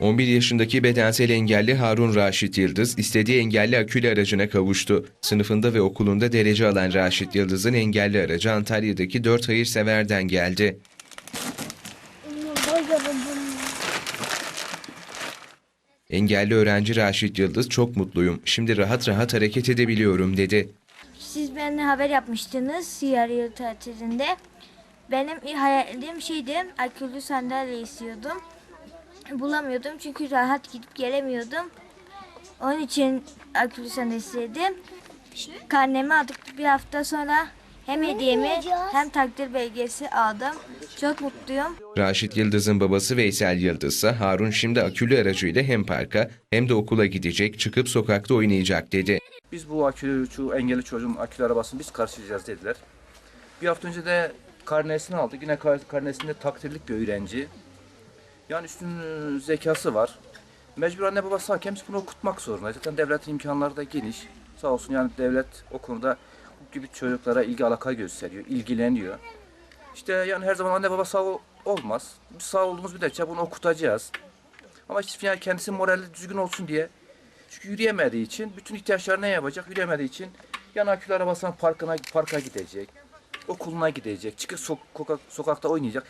11 yaşındaki bedensel engelli Harun Raşit Yıldız istediği engelli akülü aracına kavuştu. Sınıfında ve okulunda derece alan Raşit Yıldız'ın engelli aracı Antalya'daki 4 hayırseverden geldi. Engelli öğrenci Raşit Yıldız çok mutluyum. Şimdi rahat rahat hareket edebiliyorum dedi. Siz benimle haber yapmıştınız yarı yıl tatilinde. Benim hayalim şeydi, akülü sandalye istiyordum. Bulamıyordum çünkü rahat gidip gelemiyordum. Onun için akülü sandalye istedim. Karnemi aldık bir hafta sonra hem hediyemi hem takdir belgesi aldım. Çok mutluyum. Raşit Yıldız'ın babası Veysel Yıldız ise Harun şimdi akülü aracıyla hem parka hem de okula gidecek, çıkıp sokakta oynayacak dedi. Biz bu akülü, şu engelli çocuğun akülü arabasını biz karşılayacağız dediler. Bir hafta önce de karnesini aldık. Yine kar- karnesinde takdirlik bir öğrenci. Yani üstün e, zekası var. Mecbur anne babası hakem biz bunu okutmak zorunda. Zaten devletin imkanları da geniş. Sağ olsun yani devlet o konuda bu gibi çocuklara ilgi alaka gösteriyor, ilgileniyor. İşte yani her zaman anne baba sağ ol- olmaz. Biz sağ olduğumuz müddetçe bunu okutacağız. Ama işte yani kendisi morali düzgün olsun diye çünkü yürüyemediği için bütün ihtiyaçlarını ne yapacak? Yürüyemediği için yan akülü arabasından parkına, parka gidecek. Okuluna gidecek. Çıkıp sok- sokakta oynayacak.